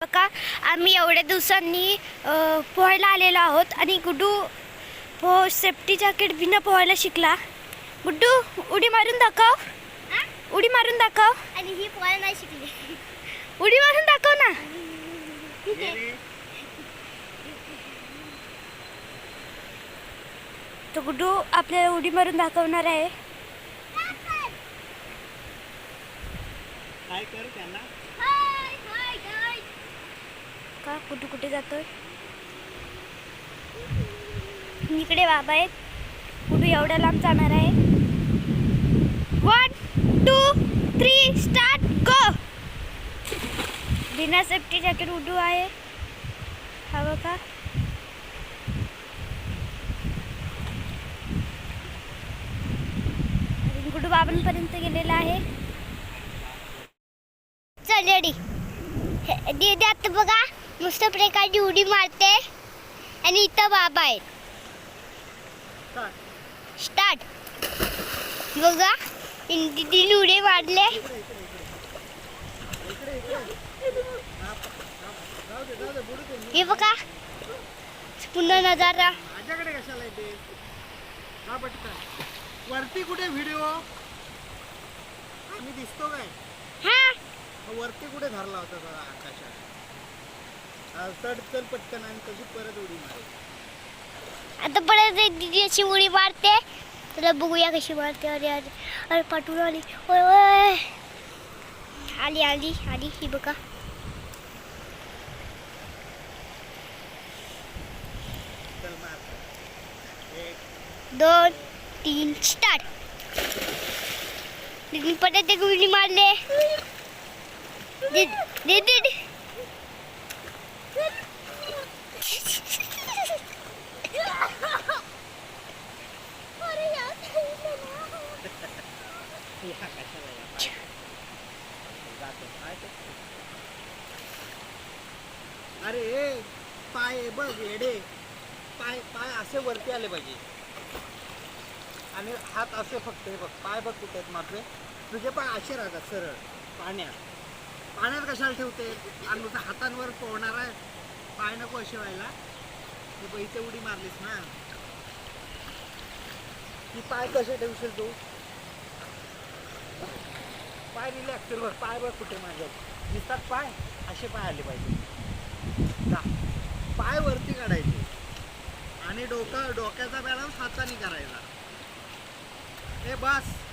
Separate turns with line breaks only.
बघा आम्ही एवढ्या दिवसांनी पोहायला आलेलो आहोत आणि गुड्डू पो सेफ्टी जॅकेट बिना पोहायला शिकला. गुड्डू उडी मारून दाखव. उडी मारून दाखव.
आणि ही पोहायला नाही शिकली.
उडी मारून दाखव ना. तर गुड्डू आपल्याला उडी मारून दाखवणार आहे.
काय कर? त्यांना?
का? कुठे कुठे जातोय? इकडे बाबा आहेत. कुठे एवढ्या लांब जाणार आहे? One two three start go बिना सेफ्टी जॅकेट उडू आहे. हवं का गुडू बाबांपर्यंत गेलेला आहे?
चल रेडी दीदी आता बघा. मस्त प्रकारची उडी मारते आणि इथं बाबा आहेत. स्टार्ट. बघा दीदीने उडी मारले. हे बघा पुन्हा नजारा.
माझ्याकडे कशाला येते? हा वरती कुठे व्हिडिओ आम्ही दिसतो काय?
हा.
वरती कुठे धरला होता आकाशात? चढ चल पटकन आणि कशी परत उडी
आता परत एक दीदी अशी उडी मारते. तर बघूया कशी मारते. अरे अरे अरे पाठवून आली. ओय ओय आली आली आली. ही बघा.
चल मार. एक.
दोन तीन स्टार्ट. दीदी परत एक उडी मारले. दीदी दीदी
या कशाला या पाय. जातो. पाय ते. अरे पाय बघ येडे. पाय पाय असे वरती आले पाहिजे. आणि हात असे फक्त हे बघ पाय बघ कुठे आहेत मात्र तुझे पाय असे राहतात सरळ पाण्यात. पाण्यात कशाला ठेवते? आणि तुझ्या हातांवर पोहणार आहे पाय नको असे व्हायला. तू बैठे उडी मारलीस ना. ती पाय कसे ठेवशील तू? पाय रिलॅक्स बघ पाय बघ कुठे माझ्या दिसतात पाय? असे पाय आले पाहिजे. पाय वरती काढायचे. आणि डोका डोक्याचा बॅलन्स हाताने करायचा. हे बस.